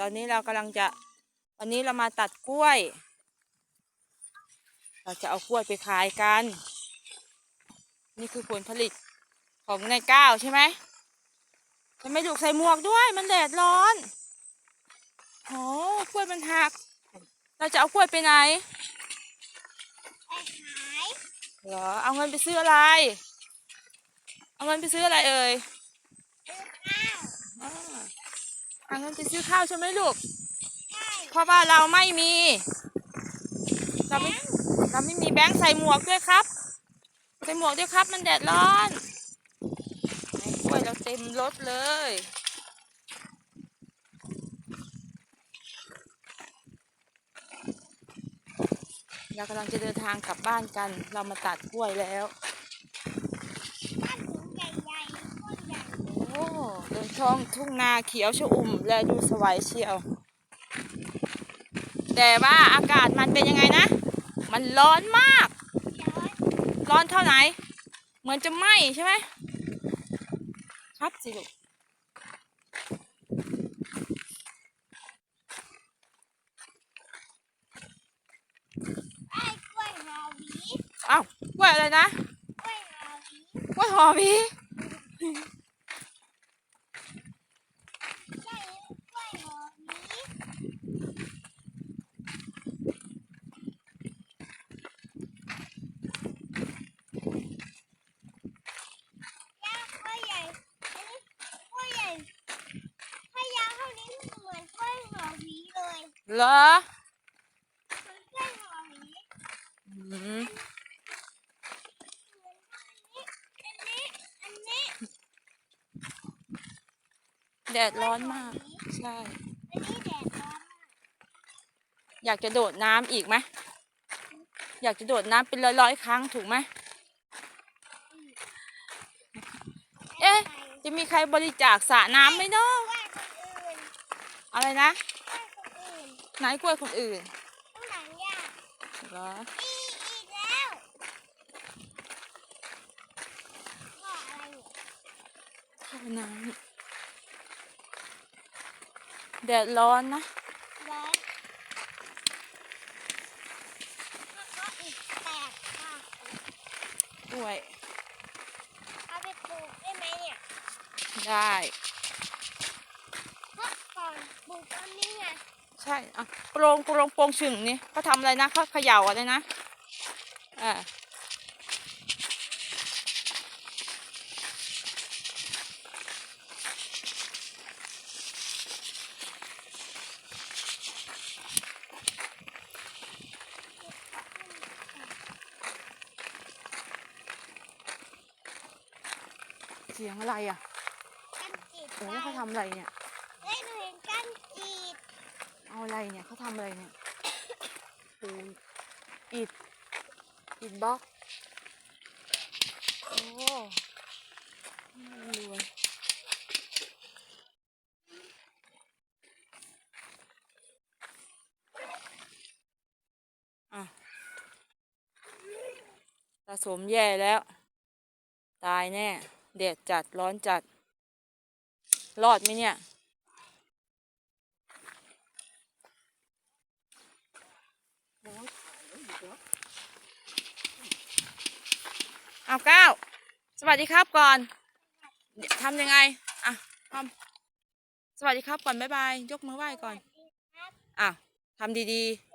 ตอนนี้เรากำลังจะวันนี้เรามาตัดกล้วย เราจะเอากล้วยไปขายกัน นี่คือผลผลิตของนายก้าวใช่ไหมจะไม่ถูกใส่หมวกด้วย มันแดดร้อนโอ้กล้วยมันหัก เราจะเอากล้วยไปไหนไปขายเหรอเอาเงินไปซื้ออะไร เอาเงินไปซื้ออะไรเอ่ย ซื้อข้าว อ่าเอาเงินไปซื้อข้าวใช่ไหมลูก เพราะว่าเราไม่มี เราไม่ เราไม่มีแบงค์ใส่หมวกด้วยครับ ใส่หมวกด้วยครับ มันแดดร้อนกล้วยเราเต็มรถเลยเรากำลังจะเดินทางกลับบ้านกัน เรามาตัดกล้วยแล้ว บ้านถุงใหญ่ๆต้นใหญ่ โอ้เดินช่องทุ่งนาเขียวชอุ่มและดูสวยเชียว แต่ว่าอากาศมันเป็นยังไงนะ มันร้อนมากย้อยร้อนเท่าไหนเหมือนจะไหม้ใช่ไหมครับสิลูกไอ้กล้วยหอหวีอ้าวกล้วยอะไรนะกล้วยหอหวีกล้วยหอมพี ใช่กล้วยหอหวียาวกล้วยใหญ่อันนี้กล้วยใหญ่ถ้ายาวเท่านี้เหมือนกล้วยหอหวี เหรอเหมือนกล้วยหอหวีอืมอันนี้อันนี้แดดร้อนมาก ใช่อันนี้แดดร้อนมากอยากจะโดดน้ำอีกไหมอยากจะโดดน้ำเป็นร้อยๆครั้งถูกไหมเอ๊ะ จะมีใครบริจาคสระน้ำไหมเนาะอะไรนะ ไหนกล้วยคนอื่นข้างหลังยากเหรออีอีกแล้วว่าอะไรเนี่ยท่าน้ำแดดร้อนนะ ร้อนถ้าก็อีกแปดค่ะกล้วย เอาไปปลูกได้ไหมเนี่ยได้ เพราะก่อนปลูกต้นนี้ไง ใช่อะโปรงโปรงโปรงฉึ่งนี่เขาทำอะไรนะเขาเขย่าอะไรนะอ่าเสียงอะไรอะกันจีดโอ้แล้วเขาทำอะไรเนี่ย เฮ้ยหนูเห็นกันจีด เอาอะไรเนี่ยเขาทำอะไรเนี่ยปูอิดอิดบล็อกโอ้รวยอะสะสมแย่แล้ว ตายแน่แดดจัดร้อนจัด รอดไหมเนี่ย เอาก้าวสวัสดีครับก่อนเดี๋ยวทำยังไง อะทำสวัสดีครับก่อน บ๊ายบาย ยกมือไหว้ก่อน อะทำดีๆ